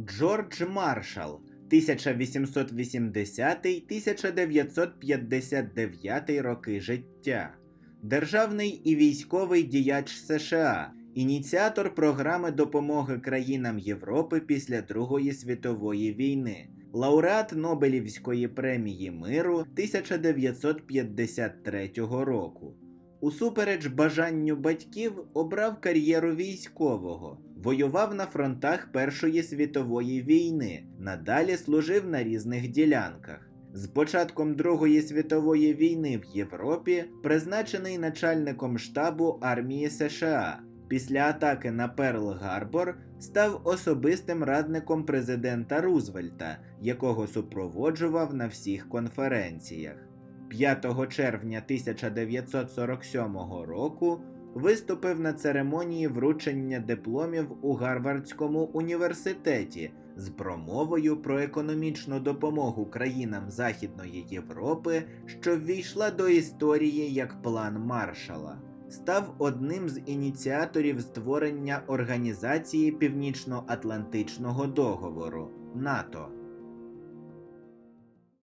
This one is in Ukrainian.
Джордж Маршал 1880-1959 роки життя. Державний і військовий діяч США, ініціатор програми допомоги країнам Європи після Другої світової війни, лауреат Нобелівської премії миру 1953 року. Усупереч бажанню батьків обрав кар'єру військового, воював на фронтах Першої світової війни, надалі служив на різних ділянках. З початком Другої світової війни в Європі призначений начальником штабу армії США. Після атаки на Перл-Гарбор став особистим радником президента Рузвельта, якого супроводжував на всіх конференціях. 5 червня 1947 року виступив на церемонії вручення дипломів у Гарвардському університеті з промовою про економічну допомогу країнам Західної Європи, що ввійшла до історії як план Маршала. Став одним з ініціаторів створення Організації Північно-Атлантичного договору НАТО.